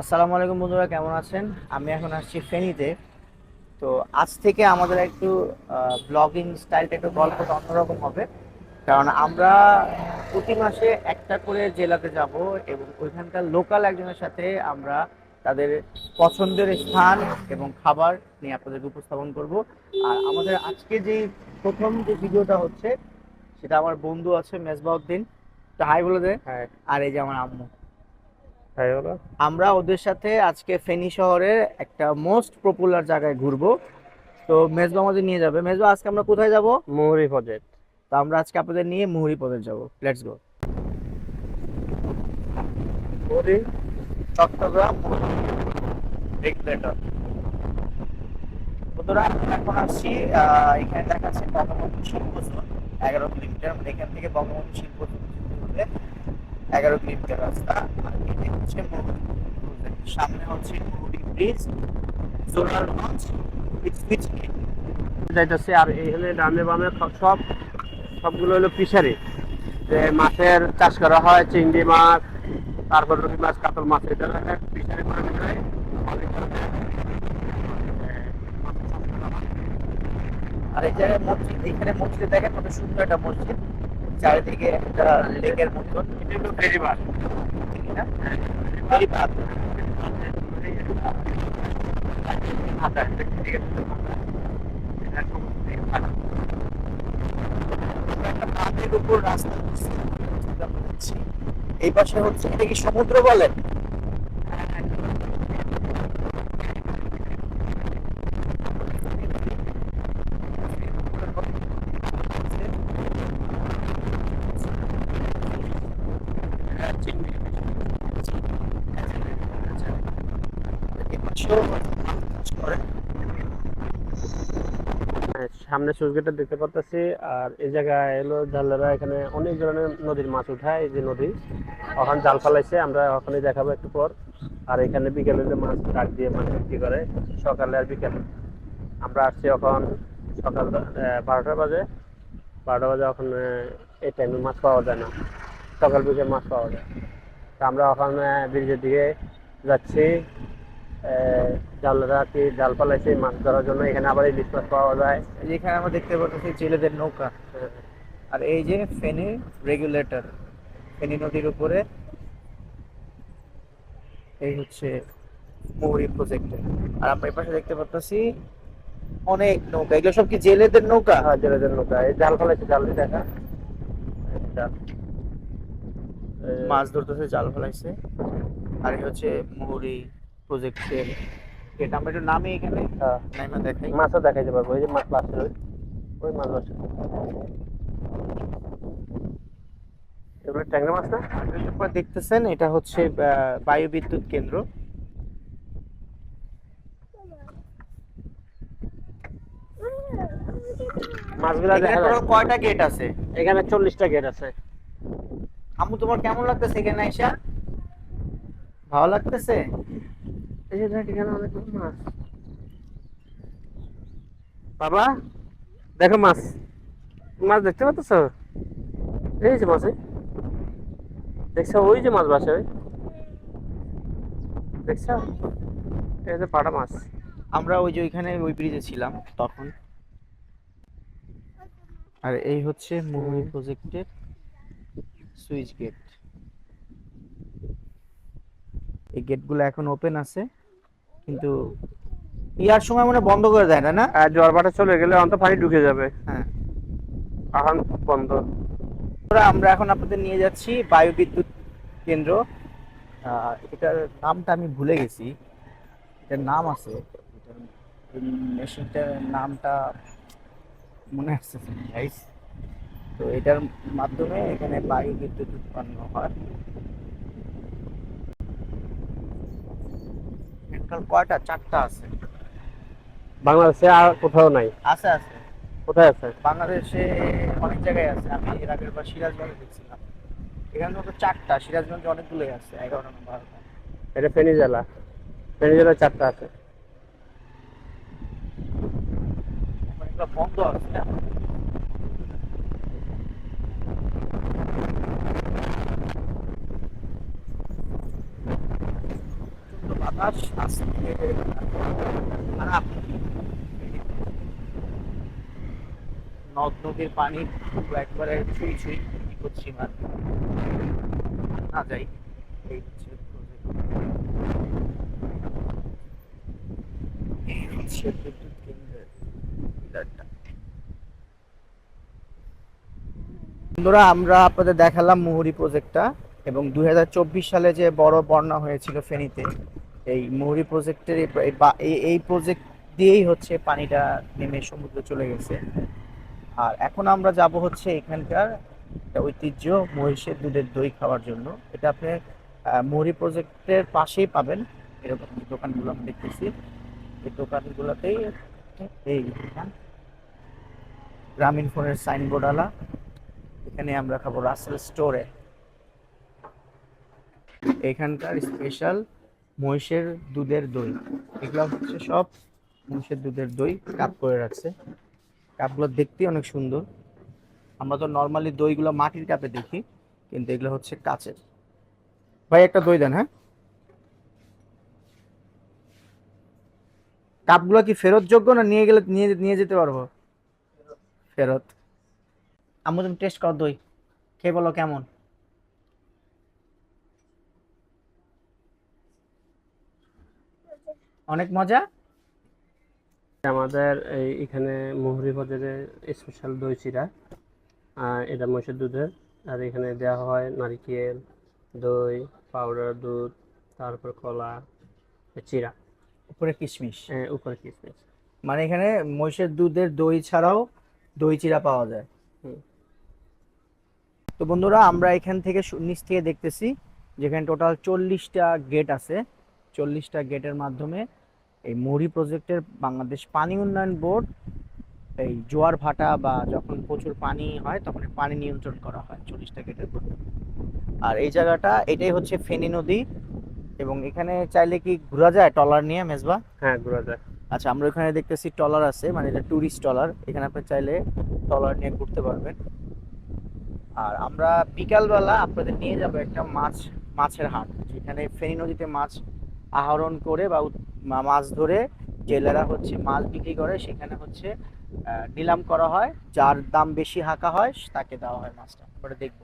আসসালামু আলাইকুম বন্ধুরা কেমন আছেন? আমি এখন আসছি ফেনীতে। তো আজ থেকে আমাদের একটু ব্লগিং স্টাইলটা একটু গল্পটা অন্যরকম হবে। কারণ আমরা প্রতি মাসে একটা করে জেলাতে যাব এবং ওইখানকার লোকাল একজনের সাথে আমরা তাদের পছন্দের স্থান এবং খাবার নিয়ে আপনাদেরকে উপস্থাপন করব। আর আমাদের আজকে যে প্রথম যে ভিডিওটা হচ্ছে সেটা আমার বন্ধু আছে মেজবাউদ্দিন তো হাই বলে দে। হ্যাঁ আর এই যে আমার আম্মু। আমরা ওদের সাথে আজকে ফেনী শহরের একটা মোস্ট পপুলার জায়গায় ঘুরবো। তো মেজবা আমাদের নিয়ে যাবে। মেজবা আজকে আমরা কোথায় যাব? মুহুরি প্রজেক্ট তো আমরা আজকে আপনাদের নিয়ে মুহুরি পদে যাব। Let's go Muhuri Chattogram regulator বন্ধুরা এখন আসছি এখানে দেখাচ্ছে বঙ্গবন্ধু শিল্প এগারো কিলোমিটার। এখান থেকে বঙ্গবন্ধু শিল্প এগারো কিলোমিটার রাস্তা আর এটি হচ্ছে সামনে হচ্ছে মুহুরি ব্রিজ সুইচ যাইতেছে আর এখানে ডানে বামে সব সবগুলো হলো ফিশারি যে মাছের চাষ করা হয় চিংড়ি মাছ তারপর রুই মাছ কাতল মাছ এটা ফিশারি করে ভিতরে। আর এই জায়গায় মসজিদ এখানে মসজিদ দেখেন কত সুন্দর একটা মসজিদ। চারিদিকে একটা লেকের মতন। উপর রাস্তা। এই পাশে হচ্ছে এটা কি সমুদ্র বলে? হ্যাঁ, সামনে সুইচ দেখতে পাচ্ছি আর এই জায়গায় এলো জালেরা এখানে অনেক ধরনের নদীর মাছ উঠায় এই যে নদী। ওখানে জাল ফেলাইছে আমরা ওখানে দেখাবো একটু পর। আর এখানে বিকেলে মাছ ডাক দিয়ে মাছ বিক্রি করে সকালে আর বিকেলে। আমরা আসছি এখন সকাল বারোটা বাজে। বারোটা বাজে আহ, এই টাইমে মাছ পাওয়া যায় না। সকাল বিকেল মাছ পাওয়া যায়। তা আমরা ওখানে ব্রিজের দিকে যাচ্ছি। জালরা কি জাল পালাইছে মাছ ধরার জন্য এখানে আবার ইলিশ মাছ পাওয়া যায়। এখানে আমরা দেখতে পাচ্ছি জেলেদের নৌকা। আর এই যে ফেনী রেগুলেটর ফেনী নদীর উপরে এই হচ্ছে মৌরি প্রজেক্টে আর আমরা এই পাশে দেখতে পাচ্ছি অনেক নৌকা। এগুলো সব কি জেলেদের নৌকা? হ্যাঁ জেলেদের নৌকা। এই জাল ফেলাইছে জাল দেখা। মাছ ধরতেছে জাল ফেলাইছে আর এই হচ্ছে মৌরি প্রজেক্টের এটা আমরা একটু নামে এখানে নাইমা দেখাই। মাছও দেখাইতে পারব এই যে মাছ পাশে ওই ওই মাছ এগুলো ট্যাংরা না? আপনারা দেখতেছেন এটা হচ্ছে বায়ু বিদ্যুৎ কেন্দ্র। মাছগুলা দেখা কয়টা গেট আছে? এখানে চল্লিশটা গেট আছে। আম্মু তোমার কেমন লাগতেছে এখানে আইসা? ভালো লাগতেছে? মাছ। বাবা, দেখো মাছ। মাছ দেখতে পাচ্ছ? এই যে মাছ। দেখছ? ওই যে মাছ বাসে, ওই। দেখছ? এই যে পাটা মাছ। আমরা ওই যে ওইখানে ওই ব্রিজে ছিলাম তখন। আর এই হচ্ছে হুম। প্রজেক্টের সুইচ গেট এই গেটগুলো এখন ওপেন আছে। কিন্তু ইয়ার সময় মনে বন্ধ করে দেয় না না? আর জ্বর বাটা চলে গেলে অন্ত পানি ঢুকে যাবে। হ্যাঁ। এখন বন্ধ। আমরা এখন আপনাদের নিয়ে যাচ্ছি বায়ু বিদ্যুৎ কেন্দ্র এটার নামটা আমি ভুলে গেছি। এটার নাম আছে। মেশিনটার নামটা মনে আসছে গাইস তো এটার মাধ্যমে এখানে বায়ু বিদ্যুৎ উৎপন্ন হয়। টোটাল কয়টা? চারটা আছে। বাংলাদেশে আর কোথাও নাই? আছে আছে। কোথায় আছে? বাংলাদেশে অনেক জায়গায় আছে। আমি এর আগের বার সিরাজগঞ্জে দেখছিলাম। এখানে তো চারটা। সিরাজগঞ্জে অনেকগুলোই আছে এগারোটা না বারোটা এটা ফেনী জেলা ফেনী জেলা চারটা আছে। বন্ধ আছে। বাতাস আজকে খারাপ নদ নদীর পানি একবারে ছুঁই ছুঁই বিপদ না যাই এই হচ্ছে বিদ্যুৎ কেন্দ্রের পিলারটা বন্ধুরা আমরা আপনাদের দেখালাম মুহুরি প্রজেক্টটা এবং দুই হাজার চব্বিশ সালে যে বড় বন্যা হয়েছিল ফেনীতে এই মৌরি প্রজেক্টের এই- প্রজেক্ট দিয়েই হচ্ছে পানিটা নেমে সমুদ্রে চলে গেছে। আর এখন আমরা যাব হচ্ছে এখানকার ঐতিহ্য, মহিষের দুধের দই খাওয়ার জন্য। এটা আপনি মৌরি প্রজেক্টের পাশেই পাবেন। এরকম দোকানগুলো আমি দেখতেছি। এই দোকানগুলোতেই এই গ্রামীণ ফোনের সাইনবোর্ড আলা। এখানে আমরা খাব রাসেল স্টোরে এখানকার স্পেশাল মহিষের দুধের দই। এগুলো হচ্ছে সব মহিষের দুধের দই কাপ করে রাখছে। কাপগুলো দেখতে অনেক সুন্দর। আমরা তো নর্মালি দইগুলো মাটির কাপে দেখি, কিন্তু এগুলো হচ্ছে কাচের। ভাই, একটা দই দেন হ্যাঁ? কাপগুলো কি ফেরত যোগ্য না নিয়ে গেলে নিয়ে নিয়ে যেতে পারব? ফেরত। আম্মু তুমি টেস্ট কর দই। খেয়ে বলো কেমন? অনেক মজা। আমাদের এই এখানে মুহুরি বাজারে স্পেশাল দই চিরা আর এটা মহিষের দুধের আর এখানে দেওয়া হয় নারিকেল দই পাউডার দুধ তারপর কলা চিরা। উপরে কিশমিশ। হ্যাঁ উপরে কিশমিশ। মানে এখানে মহিষের দুধের দই ছাড়াও দই চিরা পাওয়া যায়। তো বন্ধুরা আমরা এখান থেকে নিচ থেকে দেখতেছি যেখানে টোটাল চল্লিশটা গেট আছে। চল্লিশটা গেটের মাধ্যমে এই মৌরি প্রজেক্টের বাংলাদেশ পানি উন্নয়ন বোর্ড এই জোয়ার ভাটা বা যখন প্রচুর পানি হয় তখন পানি নিয়ন্ত্রণ করা হয় চল্লিশটা গেটের আর এই জায়গাটা এটাই হচ্ছে ফেনী নদী এবং এখানে চাইলে কি ঘোরা যায় ট্রলার নিয়ে মেজবা? হ্যাঁ ঘোরা যায়। আচ্ছা আমরা এখানে দেখতেছি ট্রলার আছে মানে এটা ট্যুরিস্ট ট্রলার এখানে আপনি চাইলে ট্রলার নিয়ে ঘুরতে পারবেন। আর আমরা বিকালবেলা আপনাদের নিয়ে যাব একটা মাছ মাছের হাট যেখানে ফেনী নদীতে মাছ আহরণ করে বা মাছ ধরে জেলেরা হচ্ছে মাছ বিক্রি করে, সেখানে হচ্ছে নিলাম করা হয়। যার দাম বেশি হাঁকা হয়, তাকে দেওয়া হয় মাছটা। পরে দেখব।